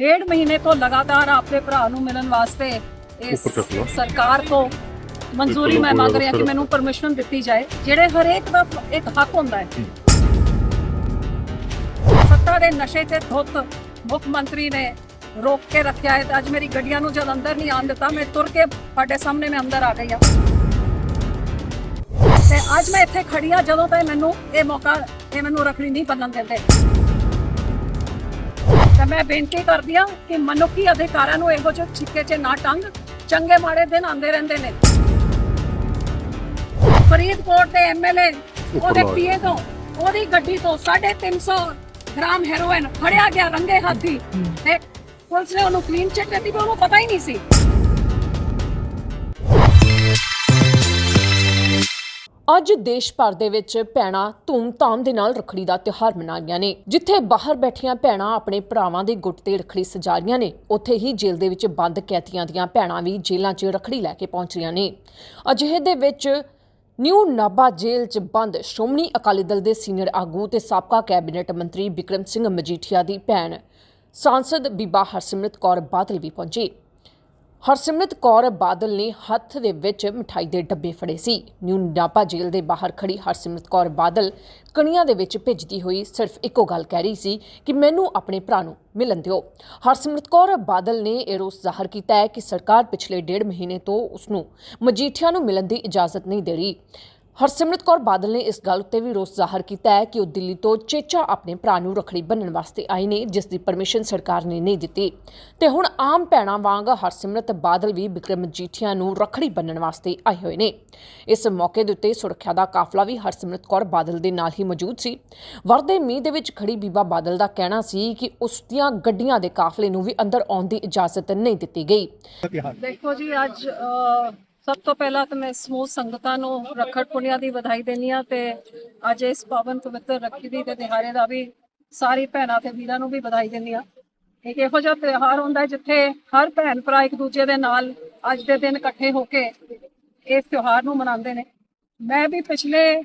ਡੇਢ ਮਹੀਨੇ ਤੋਂ ਲਗਾਤਾਰ ਆਪਣੇ ਭਰਾ ਨੂੰ ਮਿਲਣ ਵਾਸਤੇ ਇਸ। ਸਰਕਾਰ ਤੋਂ ਮਨਜ਼ੂਰੀ ਮੈਂ ਮੰਗ ਰਹੀ ਕਿ ਮੈਨੂੰ ਪਰਮਿਸ਼ਨ ਦਿੱਤੀ ਜਾਏ ਜਿਹੜੇ ਹਰੇਕ ਦਾ ਇੱਕ ਹੱਕ ਹੁੰਦਾ ਹੈ। ਸੱਤਾ ਦੇ ਨਸ਼ੇ ਤੇ ਧੁੱਤ ਮੁੱਖ ਮੰਤਰੀ ਨੇ ਰੋਕ ਕੇ ਰੱਖਿਆ ਹੈ। ਤੇ ਅੱਜ ਮੇਰੀ ਗੱਡੀਆਂ ਨੂੰ ਜਦ ਅੰਦਰ ਨਹੀਂ ਆਉਣ ਦਿੱਤਾ ਮੈਂ ਤੁਰ ਕੇ ਤੁਹਾਡੇ ਸਾਹਮਣੇ ਮੈਂ ਅੰਦਰ ਆ ਗਈ ਹਾਂ। ਤੇ ਅੱਜ ਮੈਂ ਇੱਥੇ ਖੜੀ ਹਾਂ ਜਦੋਂ ਤੱਕ ਮੈਨੂੰ ਇਹ ਮੌਕਾ ਇਹ ਮੈਨੂੰ ਰੱਖੜੀ ਨਹੀਂ ਬੰਨਣ ਦਿੰਦੇ। ਤਾਂ ਮੈਂ ਬੇਨਤੀ ਕਰਦੀ ਹਾਂ ਕਿ ਮਨੁੱਖੀ ਅਧਿਕਾਰਾਂ ਨੂੰ ਇਹੋ ਜਿਹੇ ਛਿੱਕੇ 'ਚ ਨਾ ਟੰਗ ਚੰਗੇ ਮਾੜੇ ਦਿਨ ਆਉਂਦੇ ਰਹਿੰਦੇ ਨੇ। ਫਰੀਦਕੋਟ ਦੇ ਐਮਐਲਏ ਉਹਦੇ। ਪੀਏ ਤੋਂ ਉਹਦੀ ਗੱਡੀ ਤੋਂ 350 ਗ੍ਰਾਮ ਹੈਰੋਇਨ ਫੜਿਆ ਗਿਆ ਰੰਗੇ ਹੱਥੀ ਤੇ ਪੁਲਿਸ ਨੇ ਉਹਨੂੰ ਕਲੀਨ ਚਿੱਟ ਦਿੱਤੀ ਪਰ ਉਹਨੂੰ ਪਤਾ ਹੀ ਨਹੀਂ ਸੀ। ਅੱਜ ਦੇਸ਼ ਭਰ ਦੇ ਵਿੱਚ ਭੈਣਾਂ ਧੂਮ-ਧਾਮ ਦੇ ਨਾਲ ਰੱਖੜੀ ਦਾ ਤਿਉਹਾਰ ਮਨਾ ਰਹੀਆਂ ਨੇ, ਜਿੱਥੇ ਬਾਹਰ ਬੈਠੀਆਂ ਭੈਣਾਂ ਆਪਣੇ ਭਰਾਵਾਂ ਦੇ ਗੁੱਟ ਤੇ ਰੱਖੜੀ ਸਜਾ ਰਹੀਆਂ ਨੇ, ਉੱਥੇ ਹੀ ਜੇਲ੍ਹ ਦੇ ਵਿੱਚ ਬੰਦ ਕੈਦੀਆਂ ਦੀਆਂ ਭੈਣਾਂ ਵੀ ਜੇਲ੍ਹਾਂ 'ਚ ਰੱਖੜੀ ਲੈ ਕੇ ਪਹੁੰਚ ਰਹੀਆਂ ਨੇ। ਅਜਿਹੇ ਦੇ ਵਿੱਚ ਨਿਊ ਨਾਭਾ ਜੇਲ੍ਹ 'ਚ ਬੰਦ ਸ਼੍ਰੋਮਣੀ ਅਕਾਲੀ ਦਲ ਦੇ ਸੀਨੀਅਰ ਆਗੂ ਤੇ ਸਾਬਕਾ ਕੈਬਨਿਟ ਮੰਤਰੀ ਬਿਕਰਮ ਸਿੰਘ ਮਜੀਠੀਆ ਦੀ ਭੈਣ, ਸਾਂਸਦ ਬੀਬਾ ਹਰਸਿਮਰਤ ਕੌਰ ਬਾਦਲ ਵੀ ਪਹੁੰਚੀ। ਹਰਸਿਮਰਤ ਕੌਰ ਬਾਦਲ ਨੇ ਹੱਥ ਦੇ ਵਿੱਚ ਮਠਾਈ ਦੇ ਡੱਬੇ ਫੜੇ ਸੀ। ਨਿਊ ਨਾਪਾ ਜੇਲ੍ਹ ਦੇ ਬਾਹਰ ਖੜੀ ਹਰਸਿਮਰਤ ਕੌਰ ਬਾਦਲ ਕਣੀਆਂ ਦੇ ਵਿੱਚ ਭਿੱਜਦੀ ਹੋਈ ਸਿਰਫ ਇੱਕੋ ਗੱਲ ਕਹਿ ਰਹੀ ਸੀ ਕਿ ਮੈਨੂੰ ਆਪਣੇ ਭਰਾ ਨੂੰ ਮਿਲਣ ਦਿਓ। ਹਰਸਿਮਰਤ ਕੌਰ ਬਾਦਲ ਨੇ ਇਹ ਰੋਸ ਜ਼ਾਹਰ ਕੀਤਾ ਹੈ ਕਿ ਸਰਕਾਰ ਪਿਛਲੇ ਡੇਢ ਮਹੀਨੇ ਤੋਂ ਉਸ ਨੂੰ ਮਜੀਠੀਆ ਨੂੰ ਮਿਲਣ ਦੀ ਇਜਾਜ਼ਤ ਨਹੀਂ ਦੇ ਰਹੀ। ਹਰਸਿਮਰਤ ਕੌਰ ਬਾਦਲ ਨੇ ਇਸ ਗੱਲ ਉੱਤੇ ਵੀ ਰੋਸ ਜ਼ਾਹਰ ਕੀਤਾ ਹੈ ਕਿ ਉਹ ਦਿੱਲੀ ਤੋਂ ਚੇਚਾ ਆਪਣੇ ਭਰਾ ਨੂੰ ਰੱਖੜੀ ਬੰਨਣ ਵਾਸਤੇ ਆਏ ਨੇ, ਜਿਸ ਦੀ ਪਰਮਿਸ਼ਨ ਸਰਕਾਰ ਨੇ ਨਹੀਂ ਦਿੱਤੀ। ਤੇ ਹੁਣ ਆਮ ਭੈਣਾਂ ਵਾਂਗ ਹਰਸਿਮਰਤ ਬਾਦਲ ਵੀ ਬਿਕਰਮ ਜੀਠੀਆਂ ਨੂੰ ਰੱਖੜੀ ਬੰਨਣ ਵਾਸਤੇ ਆਏ ਹੋਏ ਨੇ। ਇਸ ਮੌਕੇ ਦੇ ਉੱਤੇ ਸੁਰੱਖਿਆ ਦਾ ਕਾਫਲਾ ਵੀ ਹਰਸਿਮਰਤ ਕੌਰ ਬਾਦਲ ਦੇ ਨਾਲ ਹੀ ਮੌਜੂਦ ਸੀ। ਵਰਦੇ ਮੀਂਹ ਦੇ ਵਿੱਚ ਖੜੀ ਬੀਬਾ ਬਾਦਲ ਦਾ ਕਹਿਣਾ ਸੀ ਕਿ ਉਸ ਦੀਆਂ ਗੱਡੀਆਂ ਦੇ ਕਾਫਲੇ ਨੂੰ ਵੀ ਅੰਦਰ ਆਉਣ ਦੀ ਇਜਾਜ਼ਤ ਨਹੀਂ ਦਿੱਤੀ ਗਈ। ਦੇਖੋ ਜੀ, ਅੱਜ ਸਭ ਤੋਂ ਪਹਿਲਾਂ ਤਾਂ ਮੈਂ ਸਮੂਹ ਸੰਗਤਾਂ ਨੂੰ ਰੱਖੜ ਪੁੰਨਿਆ ਦੀ ਵਧਾਈ ਦੇਣੀ ਆ ਤੇ ਅੱਜ ਇਸ ਪਾਵਨ ਪਵਿੱਤਰ ਰੱਖੜੀ ਦੀ ਤੇ ਦਿਹਾੜੇ ਦਾ ਵੀ ਸਾਰੀ ਭੈਣਾਂ ਤੇ ਵੀਰਾਂ ਨੂੰ ਵੀ ਵਧਾਈ ਦਿੰਦੀ ਆ ਇੱਕ ਇਹੋ ਜਿਹਾ ਤਿਉਹਾਰ ਹੁੰਦਾ ਜਿੱਥੇ ਹਰ ਭੈਣ ਭਰਾ ਇੱਕ ਦੂਜੇ ਦੇ ਨਾਲ ਅੱਜ ਦੇ ਦਿਨ ਇਕੱਠੇ ਹੋ ਕੇ ਇਸ ਤਿਉਹਾਰ ਨੂੰ ਮਨਾਉਂਦੇ ਨੇ। ਮੈਂ ਵੀ ਪਿਛਲੇ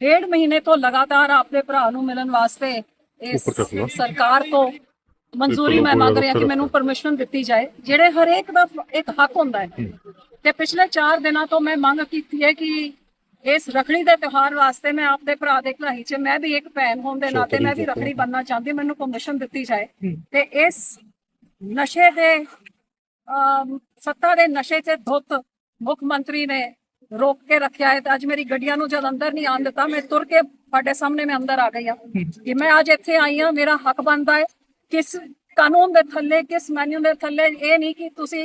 ਡੇਢ ਮਹੀਨੇ ਤੋਂ ਲਗਾਤਾਰ ਆਪਣੇ ਭਰਾ ਨੂੰ ਮਿਲਣ ਵਾਸਤੇ ਇਸ। ਸਰਕਾਰ ਤੋਂ ਮਨਜ਼ੂਰੀ ਮੈਂ ਮੰਗ ਰਹੀ ਕਿ ਮੈਨੂੰ ਪਰਮਿਸ਼ਨ ਦਿੱਤੀ ਜਾਏ ਜਿਹੜੇ ਹਰੇਕ ਦਾ ਇੱਕ ਹੱਕ ਹੁੰਦਾ ਹੈ। ਤੇ ਪਿਛਲੇ 4 ਦਿਨਾਂ ਤੋਂ ਮੈਂ ਮੰਗ ਕੀਤੀ ਹੈ ਕਿ ਇਸ ਰਖੜੀ ਦੇ ਤਿਉਹਾਰ ਵਾਸਤੇ ਮੈਂ ਆਪਣੇ ਭਰਾ ਦੇ ਘਲਾਈ 'ਚ ਮੈਂ ਵੀ ਇੱਕ ਭੈਣ ਹੋਣ ਦੇ ਨਾਤੇ ਮੈਂ ਵੀ ਰਖੜੀ ਬੰਨਣਾ ਚਾਹੁੰਦੀ ਮੈਨੂੰ ਪਰਮਿਸ਼ਨ ਦਿੱਤੀ ਜਾਏ। ਤੇ ਇਸ ਨਸ਼ੇ ਦੇ ਸੱਤਾ ਦੇ ਨਸ਼ੇ 'ਚ ਧੁੱਤ ਮੁੱਖ ਮੰਤਰੀ ਨੇ ਰੋਕ ਕੇ ਰੱਖਿਆ ਹੈ। ਤੇ ਅੱਜ ਮੇਰੀ ਗੱਡੀਆਂ ਨੂੰ ਜਦ ਅੰਦਰ ਨਹੀਂ ਆਉਣ ਦਿੱਤਾ ਮੈਂ ਤੁਰ ਕੇ ਤੁਹਾਡੇ ਸਾਹਮਣੇ ਮੈਂ ਅੰਦਰ ਆ ਗਈ ਹਾਂ। ਕਿ ਮੈਂ ਅੱਜ ਇੱਥੇ ਆਈ ਹਾਂ ਮੇਰਾ ਹੱਕ ਬਣਦਾ ਹੈ। ਕਿਸ ਕਾਨੂੰਨ ਦੇ ਥੱਲੇ ਕਿਸ ਮੈਨੂ ਦੇ ਥੱਲੇ ਇਹ ਨਹੀਂ ਕਿ ਤੁਸੀਂ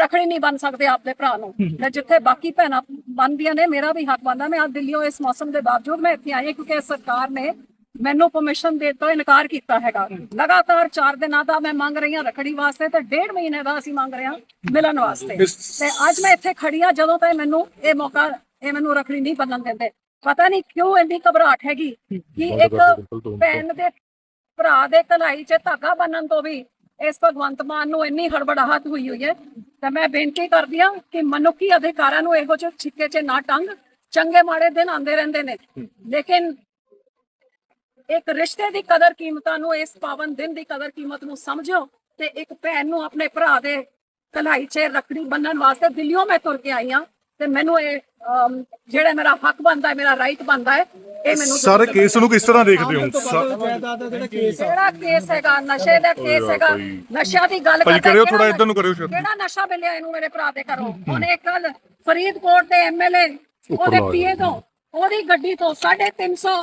ਰਖੜੀ ਨਹੀਂ ਬਣ ਸਕਦੇ ਆਪਣੇ ਭਰਾ ਨੂੰ। ਤੇ ਜਿੱਥੇ ਬਾਕੀ ਭੈਣਾਂ ਬਣਦੀਆਂ ਨੇ ਮੇਰਾ ਵੀ ਹੱਕ ਬਣਦਾ ਮੈਂ ਅੱਜ ਦਿੱਲੀੋਂ ਇਸ ਮੌਸਮ ਦੇ ਬਾਵਜੂਦ ਮੈਂ ਇੱਥੇ ਆਈ ਕਿਉਂਕਿ ਸਰਕਾਰ ਨੇ ਮੈਨੂੰ ਪਰਮਿਸ਼ਨ ਦੇਣ ਤੋਂ ਇਨਕਾਰ ਕੀਤਾ ਹੈਗਾ। ਲਗਾਤਾਰ 4 ਦਿਨਾਂ ਦਾ ਮੈਂ ਮੰਗ ਰਹੀ ਹਾਂ ਰਖੜੀ ਵਾਸਤੇ ਤੇ ਡੇਢ ਮਹੀਨੇ ਦਾ ਅਸੀਂ ਮੰਗ ਰਹੇ ਹਾਂ ਮਿਲਣ ਵਾਸਤੇ। ਤੇ ਅੱਜ ਮੈਂ ਇੱਥੇ ਖੜੀ ਹਾਂ ਜਦੋਂ ਤੱਕ ਮੈਨੂੰ ਇਹ ਮੌਕਾ ਇਹ ਮੈਨੂੰ ਰਖੜੀ ਨਹੀਂ ਬੰਨਣ ਦਿੰਦੇ। ਪਤਾ ਨਹੀਂ ਕਿਉਂ ਇੰਨੀ ਘਬਰਾਹਟ ਹੈਗੀ ਕਿ ਇੱਕ ਭੈਣ ਦੇ ਭਰਾ ਦੇ ਕਲਾਈ 'ਚ ਧਾਗਾ ਬੰਨਣ ਤੋਂ ਵੀ ਇਸ ਭਗਵੰਤ ਮਾਨ ਨੂੰ ਇੰਨੀ ਹੜਬੜਾਹਟ ਹੋਈ ਹੋਈ ਹੈ। ਤਾਂ ਮੈਂ ਬੇਨਤੀ ਕਰਦੀ ਹਾਂ ਕਿ ਮਨੁੱਖੀ ਅਧਿਕਾਰਾਂ ਨੂੰ ਇਹੋ ਜਿਹੇ ਛਿੱਕੇ 'ਚ ਨਾ ਟੰਗ, ਚੰਗੇ ਮਾੜੇ ਦਿਨ ਆਉਂਦੇ ਰਹਿੰਦੇ ਨੇ। ਲੇਕਿਨ ਇੱਕ ਰਿਸ਼ਤੇ ਦੀ ਕਦਰ ਕੀਮਤਾਂ ਨੂੰ, ਇਸ ਪਾਵਨ ਦਿਨ ਦੀ ਕਦਰ ਕੀਮਤ ਨੂੰ ਸਮਝੋ ਤੇ ਇੱਕ ਭੈਣ ਨੂੰ ਆਪਣੇ ਭਰਾ ਦੇ ਕਲਾਈ 'ਚ ਰੱਖੜੀ ਬੰਨਣ ਵਾਸਤੇ ਦਿੱਲੀੋਂ ਮੈਂ ਤੁਰ ਕੇ ਆਈ ਹਾਂ। ਤੇ ਮੈਨੂੰ ਇਹ ਜਿਹੜਾ ਮੇਰਾ ਹੱਕ ਬਣਦਾ ਹੈ, ਮੇਰਾ ਰਾਈਟ ਬਣਦਾ ਹੈ ਇਹ ਮੈਨੂੰ ਸਰ ਕੇਸ ਨੂੰ ਕਿਸ ਤਰ੍ਹਾਂ ਦੇਖਦੇ ਹੋ? ਜਿਹੜਾ ਕੇਸ ਹੈਗਾ? ਨਸ਼ੇ ਦਾ ਕੇਸ ਹੈਗਾ। ਨਸ਼ਿਆਂ ਦੀ ਗੱਲ ਭਾਈ ਕਰਦਾ ਕਰਿਓ ਥੋੜਾ ਇੱਧਰ ਨੂੰ ਕਰਿਓ। ਕਿਹੜਾ ਨਸ਼ਾ ਮਿਲਿਆ ਇਹਨੂੰ ਮੇਰੇ ਭਰਾ ਦੇ ਘਰੋਂ। ਉਹਨੇ ਇੱਕ ਕੱਲ ਫਰੀਦਕੋਟ ਦੇ ਐਮਐਲਏ ਉਹਦੇ। ਪੀਏ ਤੋਂ ਉਹਦੀ ਗੱਡੀ ਤੋਂ 350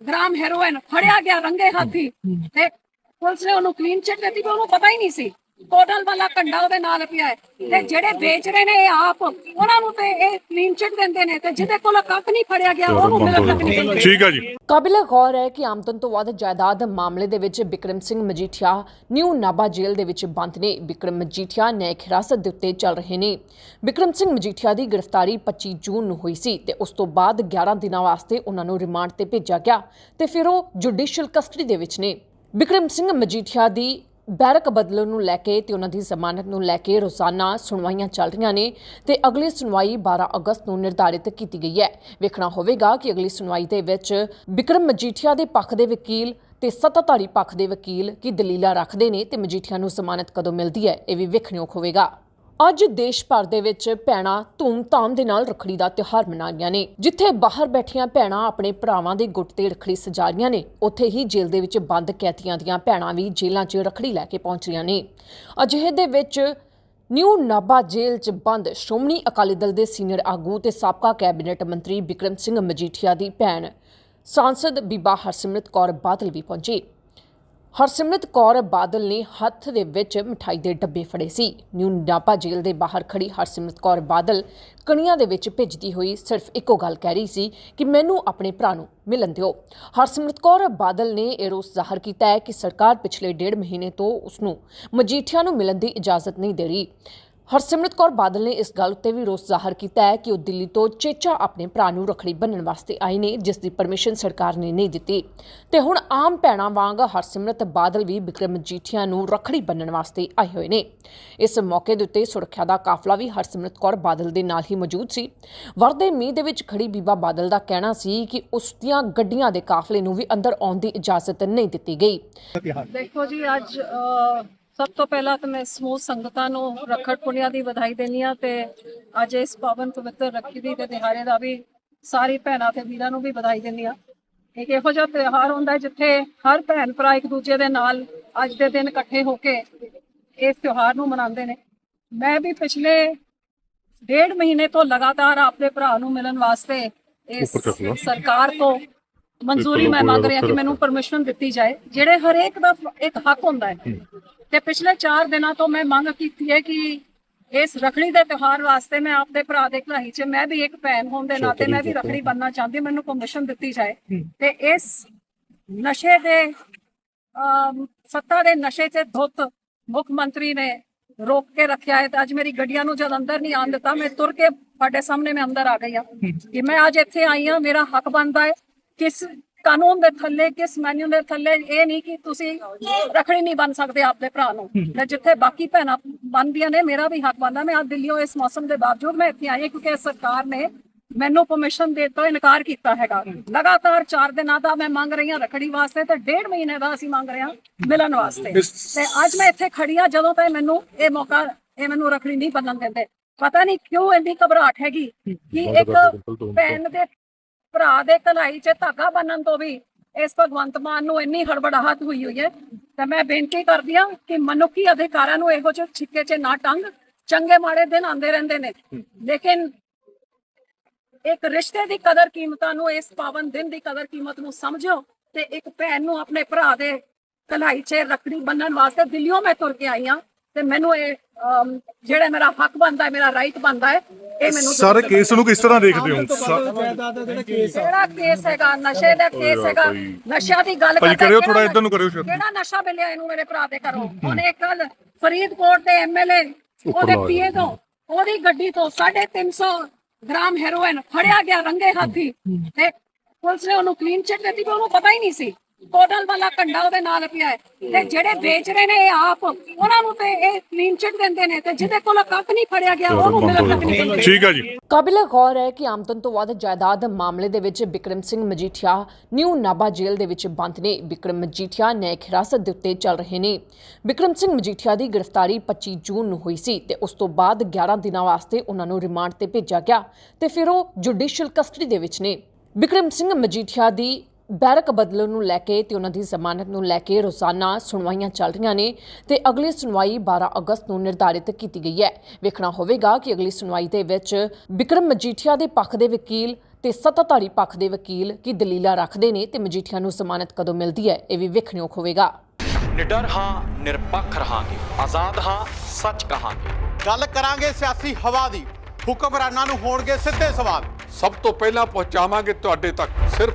ਗ੍ਰਾਮ ਹੈਰੋਇਨ ਫੜਿਆ ਗਿਆ ਰੰਗੇ ਹੱਥੀ। ਤੇ ਪੁਲਿਸ ਨੇ ਉਹਨੂੰ ਕਲੀਨ ਚਿੱਟ ਦਿੱਤੀ ਪਰ ਉਹਨੂੰ ਪਤਾ ਹੀ ਨਹੀਂ ਸੀ। ਕੋਟਲ ਵਾਲਾ ਕੰਡਾ ਉਹਦੇ ਨਾਲ ਪਿਆ ਹੈ। ਤੇ ਜਿਹੜੇ ਵੇਚ ਰਹੇ ਨੇ ਇਹ ਆਪ ਉਹਨਾਂ ਨੂੰ ਤੇ ਇਹ ਕਲੀਨ ਚਿੱਟ ਦਿੰਦੇ ਨੇ ਤੇ ਜਿਹਦੇ ਕੋਲ ਕੱਖ ਨਹੀਂ ਫੜਿਆ ਗਿਆ ਉਹਨੂੰ ਮਿਲਣ ਤੱਕ ਨਹੀਂ ਦਿੰਦੇ ਠੀਕ ਹੈ ਜੀ। ਕਾਬਿਲੇ ਗੌਰ ਹੈ ਕਿ ਆਮਦਨ ਤੋਂ ਵੱਧ ਜਾਇਦਾਦ ਮਾਮਲੇ ਦੇ ਵਿੱਚ ਬਿਕਰਮ ਸਿੰਘ ਮਜੀਠੀਆ ਨਿਊ ਨਾਭਾ ਜੇਲ੍ਹ ਦੇ ਵਿੱਚ ਬੰਦ ਨੇ। ਬਿਕਰਮ ਮਜੀਠੀਆ ਨਿਆਇਕ ਹਿਰਾਸਤ ਦੇ ਉੱਤੇ ਚੱਲ ਰਹੇ ਨੇ। ਬਿਕਰਮ ਸਿੰਘ ਮਜੀਠੀਆ ਦੀ ਗ੍ਰਿਫਤਾਰੀ 25 ਜੂਨ ਨੂੰ ਹੋਈ ਸੀ ਤੇ ਉਸ ਤੋਂ ਬਾਅਦ 11 ਦਿਨਾਂ ਵਾਸਤੇ ਉਹਨਾਂ ਨੂੰ ਰਿਮਾਂਡ ਤੇ ਭੇਜਿਆ ਗਿਆ ਤੇ ਫਿਰ ਉਹ ਜੁਡੀਸ਼ੀਅਲ ਕਸਟਡੀ ਦੇ ਵਿੱਚ ਨੇ। ਬਿਕਰਮ ਸਿੰਘ ਮਜੀਠੀਆ ਦੀ ਬੈਰਕ ਬਦਲਣ ਨੂੰ ਲੈ ਕੇ ਤੇ ਉਹਨਾਂ ਦੀ ਜ਼ਮਾਨਤ ਨੂੰ ਲੈ ਕੇ ਰੋਜ਼ਾਨਾ ਸੁਣਵਾਈਆਂ ਚੱਲ ਰਹੀਆਂ ਨੇ ਤੇ ਅਗਲੀ ਸੁਣਵਾਈ 12 ਅਗਸਤ ਨੂੰ ਨਿਰਧਾਰਿਤ ਕੀਤੀ ਗਈ ਹੈ। ਵੇਖਣਾ ਹੋਵੇਗਾ ਕਿ ਅਗਲੀ ਸੁਣਵਾਈ ਦੇ ਵਿੱਚ ਬਿਕਰਮ ਮਜੀਠੀਆ ਦੇ ਪੱਖ ਦੇ ਵਕੀਲ ਤੇ ਸੱਤਾਧਾਰੀ ਪੱਖ ਦੇ ਵਕੀਲ ਕੀ ਦਲੀਲਾਂ ਰੱਖਦੇ ਨੇ ਤੇ ਮਜੀਠੀਆ ਨੂੰ ਜ਼ਮਾਨਤ ਕਦੋਂ ਮਿਲਦੀ ਹੈ, ਇਹ ਵੀ ਵੇਖਣਯੋਗ ਹੋਵੇਗਾ। ਅੱਜ ਦੇਸ਼ ਭਰ ਦੇ ਵਿੱਚ ਭੈਣਾਂ ਧੂਮ-ਧਾਮ ਦੇ ਨਾਲ ਰੱਖੜੀ ਦਾ ਤਿਉਹਾਰ ਮਨਾ ਰਹੀਆਂ ਨੇ, ਜਿੱਥੇ ਬਾਹਰ ਬੈਠੀਆਂ ਭੈਣਾਂ ਆਪਣੇ ਭਰਾਵਾਂ ਦੇ ਗੁੱਟ ਤੇ ਰੱਖੜੀ ਸਜਾ ਰਹੀਆਂ ਨੇ, ਉੱਥੇ ਹੀ ਜੇਲ੍ਹ ਦੇ ਵਿੱਚ ਬੰਦ ਕੈਦੀਆਂ ਦੀਆਂ ਭੈਣਾਂ ਵੀ ਜੇਲ੍ਹਾਂ 'ਚ ਰੱਖੜੀ ਲੈ ਕੇ ਪਹੁੰਚ ਰਹੀਆਂ ਨੇ। ਅਜਿਹੇ ਦੇ ਵਿੱਚ ਨਿਊ ਨਾਭਾ ਜੇਲ੍ਹ 'ਚ ਬੰਦ ਸ਼੍ਰੋਮਣੀ ਅਕਾਲੀ ਦਲ ਦੇ ਸੀਨੀਅਰ ਆਗੂ ਤੇ ਸਾਬਕਾ ਕੈਬਨਿਟ ਮੰਤਰੀ ਬਿਕਰਮ ਸਿੰਘ ਮਜੀਠੀਆ ਦੀ ਭੈਣ, ਸਾਂਸਦ ਬੀਬਾ ਹਰਸਿਮਰਤ ਕੌਰ ਬਾਦਲ ਵੀ ਪਹੁੰਚੀ। ਹਰਸਿਮਰਤ ਕੌਰ ਬਾਦਲ ਨੇ ਹੱਥ ਦੇ ਵਿੱਚ ਮਠਾਈ ਦੇ ਡੱਬੇ ਫੜੇ ਸੀ। ਨਿਊ ਨਾਪਾ ਜੇਲ੍ਹ ਦੇ ਬਾਹਰ ਖੜੀ ਹਰਸਿਮਰਤ ਕੌਰ ਬਾਦਲ ਕਣੀਆਂ ਦੇ ਵਿੱਚ ਭਿੱਜਦੀ ਹੋਈ ਸਿਰਫ ਇੱਕੋ ਗੱਲ ਕਹਿ ਰਹੀ ਸੀ ਕਿ ਮੈਨੂੰ ਆਪਣੇ ਭਰਾ ਨੂੰ ਮਿਲਣ ਦਿਓ। ਹਰਸਿਮਰਤ ਕੌਰ ਬਾਦਲ ਨੇ ਇਹ ਰੋਸ ਜ਼ਾਹਰ ਕੀਤਾ ਹੈ ਕਿ ਸਰਕਾਰ ਪਿਛਲੇ ਡੇਢ ਮਹੀਨੇ ਤੋਂ ਉਸ ਨੂੰ ਮਜੀਠੀਆ ਨੂੰ ਮਿਲਣ ਦੀ ਇਜਾਜ਼ਤ ਨਹੀਂ ਦੇ ਰਹੀ। ਹਰਸਿਮਰਤ ਕੌਰ ਬਾਦਲ ਨੇ ਇਸ ਗੱਲ ਉੱਤੇ ਵੀ ਰੋਸ ਜ਼ਾਹਰ ਕੀਤਾ ਹੈ ਕਿ ਉਹ ਦਿੱਲੀ ਤੋਂ ਚੇਚਾ ਆਪਣੇ ਭਰਾ ਨੂੰ ਰੱਖੜੀ ਬੰਨਣ ਵਾਸਤੇ ਆਏ ਨੇ, ਜਿਸ ਦੀ ਪਰਮਿਸ਼ਨ ਸਰਕਾਰ ਨੇ ਨਹੀਂ ਦਿੱਤੀ। ਤੇ ਹੁਣ ਆਮ ਭੈਣਾਂ ਵਾਂਗ ਹਰਸਿਮਰਤ ਬਾਦਲ ਵੀ ਬਿਕਰਮ ਮਜੀਠੀਆ ਨੂੰ ਰੱਖੜੀ ਬੰਨਣ ਵਾਸਤੇ ਆਏ ਹੋਏ ਨੇ। ਇਸ ਮੌਕੇ ਦੇ ਉੱਤੇ ਸੁਰੱਖਿਆ ਦਾ ਕਾਫਲਾ ਵੀ ਹਰਸਿਮਰਤ ਕੌਰ ਬਾਦਲ ਦੇ ਨਾਲ ਹੀ ਮੌਜੂਦ ਸੀ। ਵਰਦੇ ਮੀਂਹ ਦੇ ਵਿੱਚ ਖੜੀ ਬੀਬਾ ਬਾਦਲ ਦਾ ਕਹਿਣਾ ਸੀ ਕਿ ਉਸ ਦੀਆਂ ਗੱਡੀਆਂ ਦੇ ਕਾਫਲੇ ਨੂੰ ਵੀ ਅੰਦਰ ਆਉਣ ਦੀ ਇਜਾਜ਼ਤ ਨਹੀਂ ਦਿੱਤੀ ਗਈ। ਦੇਖੋ ਜੀ, ਅੱਜ ਸਭ ਤੋਂ ਪਹਿਲਾਂ ਤਾਂ ਮੈਂ ਸਮੂਹ ਸੰਗਤਾਂ ਨੂੰ ਰੱਖੜ ਪੁੰਨਿਆ ਦੀ ਵਧਾਈ ਦੇਣੀ ਆ ਤੇ ਅੱਜ ਇਸ ਪਾਵਨ ਪਵਿੱਤਰ ਰੱਖੜੀ ਦੀ ਤੇ ਦਿਹਾੜੇ ਦਾ ਵੀ ਸਾਰੀ ਭੈਣਾਂ ਤੇ ਵੀਰਾਂ ਨੂੰ ਵੀ ਵਧਾਈ ਦਿੰਦੀ ਆ ਇੱਕ ਇਹੋ ਜਿਹਾ ਤਿਉਹਾਰ ਹੁੰਦਾ ਜਿੱਥੇ ਹਰ ਭੈਣ ਭਰਾ ਇੱਕ ਦੂਜੇ ਦੇ ਨਾਲ ਅੱਜ ਦੇ ਦਿਨ ਇਕੱਠੇ ਹੋ ਕੇ ਇਸ ਤਿਉਹਾਰ ਨੂੰ ਮਨਾਉਂਦੇ ਨੇ। ਮੈਂ ਵੀ ਪਿਛਲੇ ਡੇਢ ਮਹੀਨੇ ਤੋਂ ਲਗਾਤਾਰ ਆਪਣੇ ਭਰਾ ਨੂੰ ਮਿਲਣ ਵਾਸਤੇ ਇਸ। ਸਰਕਾਰ ਤੋਂ ਮਨਜ਼ੂਰੀ ਮੈਂ ਮੰਗ ਰਿਹਾ ਕਿ ਮੈਨੂੰ ਪਰਮਿਸ਼ਨ ਦਿੱਤੀ ਜਾਏ ਜਿਹੜੇ ਹਰੇਕ ਦਾ ਇੱਕ ਹੱਕ ਹੁੰਦਾ ਹੈ। ਤੇ ਪਿਛਲੇ 4 ਦਿਨਾਂ ਤੋਂ ਮੈਂ ਮੰਗ ਕੀਤੀ ਹੈ ਕਿ ਇਸ ਰਖੜੀ ਦੇ ਤਿਉਹਾਰ ਵਾਸਤੇ ਮੈਂ ਆਪਣੇ ਭਰਾ ਦੇ ਘਲਾਈ 'ਚ ਮੈਂ ਵੀ ਇੱਕ ਭੈਣ ਹੋਣ ਦੇ ਨਾਤੇ ਮੈਂ ਵੀ ਰਖੜੀ ਬੰਨਣਾ ਚਾਹੁੰਦੀ ਮੈਨੂੰ ਪਰਮਿਸ਼ਨ ਦਿੱਤੀ ਜਾਏ। ਤੇ ਇਸ ਨਸ਼ੇ ਦੇ ਸੱਤਾ ਦੇ ਨਸ਼ੇ 'ਚ ਧੁੱਤ ਮੁੱਖ ਮੰਤਰੀ ਨੇ ਰੋਕ ਕੇ ਰੱਖਿਆ ਹੈ ਤੇ ਅੱਜ ਮੇਰੀ ਗੱਡੀਆਂ ਨੂੰ ਜਦ ਅੰਦਰ ਨਹੀਂ ਆਉਣ ਦਿੱਤਾ ਮੈਂ ਤੁਰ ਕੇ ਤੁਹਾਡੇ ਸਾਹਮਣੇ ਮੈਂ ਅੰਦਰ ਆ ਗਈ ਹਾਂ। ਕਿ ਮੈਂ ਅੱਜ ਇੱਥੇ ਆਈ ਹਾਂ ਮੇਰਾ ਹੱਕ ਬਣਦਾ ਹੈ ਕਿਸ ਕਾਨੂੰਨ ਦੇ ਥੱਲੇ ਕਿਸ ਮੈਨੂ ਦੇ ਥੱਲੇ ਇਹ ਨਹੀਂ ਕਿ ਤੁਸੀਂ ਰਖੜੀ ਨਹੀਂ ਬਣ ਸਕਦੇ ਆਪਣੇ ਭਰਾ ਨੂੰ। ਤੇ ਜਿੱਥੇ ਬਾਕੀ ਭੈਣਾਂ ਬਣਦੀਆਂ ਨੇ ਮੇਰਾ ਵੀ ਹੱਕ ਬਣਦਾ। ਮੈਂ ਅੱਜ ਦਿੱਲੀੋਂ ਇਸ ਮੌਸਮ ਦੇ ਬਾਵਜੂਦ ਮੈਂ ਇੱਥੇ ਆਈ ਕਿਉਂਕਿ ਸਰਕਾਰ ਨੇ ਮੈਨੂੰ ਪਰਮਿਸ਼ਨ ਦੇਣ ਤੋਂ ਇਨਕਾਰ ਕੀਤਾ ਹੈਗਾ। ਲਗਾਤਾਰ 4 ਦਿਨਾਂ ਦਾ ਮੈਂ ਮੰਗ ਰਹੀ ਹਾਂ ਰਖੜੀ ਵਾਸਤੇ ਤੇ ਡੇਢ ਮਹੀਨੇ ਦਾ ਅਸੀਂ ਮੰਗ ਰਹੇ ਹਾਂ ਮਿਲਣ ਵਾਸਤੇ। ਤੇ ਅੱਜ ਮੈਂ ਇੱਥੇ ਖੜੀ ਹਾਂ ਜਦੋਂ ਤੱਕ ਮੈਨੂੰ ਇਹ ਮੌਕਾ ਇਹ ਮੈਨੂੰ ਰਖੜੀ ਨਹੀਂ ਬੰਨਣ ਦਿੰਦੇ। ਪਤਾ ਨਹੀਂ ਕਿਉਂ ਇੰਨੀ ਘਬਰਾਹਟ ਹੈਗੀ ਕਿ ਇੱਕ ਭੈਣ ਦੇ ਭਰਾ ਦੇ ਕਲਾਈ 'ਚ ਧਾਗਾ ਬੰਨਣ ਤੋਂ ਵੀ ਇਸ ਭਗਵੰਤ ਮਾਨ ਨੂੰ ਇੰਨੀ ਹੜਬੜਾਹਟ ਹੋਈ ਹੋਈ ਹੈ। ਤੇ ਮੈਂ ਬੇਨਤੀ ਕਰਦੀ ਹਾਂ ਕਿ ਮਨੁੱਖੀ ਅਧਿਕਾਰਾਂ ਨੂੰ ਇਹੋ ਜਿਹੇ ਛਿੱਕੇ 'ਚ ਨਾ ਟੰਗ, ਚੰਗੇ ਮਾੜੇ ਦਿਨ ਆਉਂਦੇ ਰਹਿੰਦੇ ਨੇ। ਲੇਕਿਨ ਇੱਕ ਰਿਸ਼ਤੇ ਦੀ ਕਦਰ ਕੀਮਤਾਂ ਨੂੰ, ਇਸ ਪਾਵਨ ਦਿਨ ਦੀ ਕਦਰ ਕੀਮਤ ਨੂੰ ਸਮਝੋ ਤੇ ਇੱਕ ਭੈਣ ਨੂੰ ਆਪਣੇ ਭਰਾ ਦੇ ਕਲਾਈ 'ਚ ਰੱਖੜੀ ਬੰਨਣ ਵਾਸਤੇ ਦਿੱਲੀੋਂ ਮੈਂ ਤੁਰ ਕੇ ਆਈ ਹਾਂ। ਤੇ ਮੈਨੂੰ ਇਹ ਜਿਹੜਾ ਮੇਰਾ ਹੱਕ ਬਣਦਾ ਹੈ, ਮੇਰਾ ਰਾਈਟ ਬਣਦਾ ਹੈ ਇਹ ਮੈਨੂੰ ਸਾਰੇ ਕੇਸ ਨੂੰ ਕਿਸ ਤਰ੍ਹਾਂ ਦੇਖਦੇ ਹੋ? ਜਿਹੜਾ ਕੇਸ ਹੈਗਾ? ਨਸ਼ੇ ਦਾ ਕੇਸ ਹੈਗਾ। ਨਸ਼ਿਆਂ ਦੀ ਗੱਲ ਕਰਦਾ ਕਰਿਓ ਕਿਹੜਾ ਥੋੜ੍ਹਾ ਇੱਧਰ ਨੂੰ ਕਰਿਓ। ਕਿਹੜਾ ਨਸ਼ਾ ਮਿਲਿਆ ਇਹਨੂੰ ਮੇਰੇ ਭਰਾ ਦੇ ਘਰੋਂ? ਉਹਨੇ ਕੱਲ ਫਰੀਦਕੋਟ ਦੇ ਐਮਐਲਏ ਉਹਦੇ ਪੀਏ ਤੋਂ ਉਹਦੀ ਗੱਡੀ ਤੋਂ 350 ਗ੍ਰਾਮ ਹੈਰੋਇਨ ਫੜਿਆ ਗਿਆ ਰੰਗੇ ਹੱਥੀ। ਤੇ ਪੁਲਿਸ ਨੇ ਉਹਨੂੰ ਕਲੀਨ ਚਿੱਟ ਦਿੱਤੀ ਪਰ ਉਹਨੂੰ ਪਤਾ ਹੀ ਨਹੀਂ ਸੀ। ਕੋਟਲ ਵਾਲਾ ਕੰਡਾ ਉਹਦੇ ਨਾਲ ਪਿਆ ਹੈ। ਤੇ ਜਿਹੜੇ ਵੇਚ ਰਹੇ ਨੇ ਇਹ ਆਪ ਉਹਨਾਂ ਨੂੰ ਤੇ ਇਹ ਕਲੀਨ ਚਿੱਟ ਦਿੰਦੇ ਨੇ ਤੇ ਜਿਹਦੇ ਕੋਲ ਕੱਖ ਨਹੀਂ ਫੜਿਆ ਗਿਆ ਉਹਨੂੰ ਮਿਲਣ ਤੱਕ ਨਹੀਂ ਦਿੰਦੇ ਠੀਕ ਹੈ ਜੀ। ਕਾਬਿਲ ਗੌਰ ਹੈ ਕਿ ਆਮਦਨ ਤੋਂ ਵੱਧ ਜਾਇਦਾਦ ਮਾਮਲੇ ਦੇ ਵਿੱਚ ਬਿਕਰਮ ਸਿੰਘ ਮਜੀਠੀਆ ਨਿਊ ਨਾਭਾ ਜੇਲ੍ਹ ਦੇ ਵਿੱਚ ਬੰਦ ਨੇ। ਬਿਕਰਮ ਮਜੀਠੀਆ ਨਿਆਇਕ ਹਿਰਾਸਤ ਦੇ ਉੱਤੇ ਚੱਲ ਰਹੇ ਨੇ। ਬਿਕਰਮ ਸਿੰਘ ਮਜੀਠੀਆ ਦੀ ਗ੍ਰਿਫਤਾਰੀ 25 ਜੂਨ ਨੂੰ ਹੋਈ ਸੀ ਤੇ ਉਸ ਤੋਂ ਬਾਅਦ 11 ਦਿਨਾਂ ਵਾਸਤੇ ਉਹਨਾਂ ਨੂੰ ਰਿਮਾਂਡ ਤੇ ਭੇਜਿਆ ਗਿਆ ਤੇ ਫਿਰ ਉਹ ਜੁਡੀਸ਼ੀਅਲ ਕਸਟਡੀ ਦੇ ਵਿੱਚ ਨੇ। ਬਿਕਰਮ ਸਿੰਘ ਮਜੀਠੀਆ ਦੀ ਬੈਰਕ ਬਦਲਣ ਨੂੰ ਲੈ ਕੇ ਤੇ ਉਹਨਾਂ ਦੀ ਜ਼ਮਾਨਤ ਨੂੰ ਲੈ ਕੇ ਰੋਜ਼ਾਨਾ ਸੁਣਵਾਈਆਂ ਚੱਲ ਰਹੀਆਂ ਨੇ ਤੇ ਅਗਲੀ ਸੁਣਵਾਈ 12 ਅਗਸਤ ਨੂੰ ਨਿਰਧਾਰਿਤ ਕੀਤੀ ਗਈ ਹੈ। ਵੇਖਣਾ ਹੋਵੇਗਾ ਕਿ ਅਗਲੀ ਸੁਣਵਾਈ ਦੇ ਵਿੱਚ ਬਿਕਰਮ ਮਜੀਠੀਆ ਦੇ ਪੱਖ ਦੇ ਵਕੀਲ ਤੇ ਸੱਤਾਧਾਰੀ ਪੱਖ ਦੇ ਵਕੀਲ ਕੀ ਦਲੀਲਾਂ ਰੱਖਦੇ ਨੇ ਤੇ ਮਜੀਠੀਆ ਨੂੰ ਜ਼ਮਾਨਤ ਕਦੋਂ ਮਿਲਦੀ ਹੈ ਇਹ ਵੀ ਵੇਖਣਯੋਗ ਹੋਵੇਗਾ। ਨਿਡਰ ਹਾਂ ਨਿਰਪੱਖ ਰਹਾਂਗੇ। ਆਜ਼ਾਦ ਹਾਂ ਸੱਚ ਕਹਾਂਗੇ। ਗੱਲ ਕਰਾਂਗੇ ਸਿਆਸੀ ਹਵਾ ਦੀ। ਹੁਕਮਰਾਨਾਂ ਨੂੰ ਹੋਣਗੇ ਸਿੱਧੇ ਸਵਾਲ। ਸਭ ਤੋਂ ਪਹਿਲਾਂ ਪਹੁੰਚਾਵਾਂਗੇ ਤੁਹਾਡੇ ਤੱਕ ਸਿਰਫ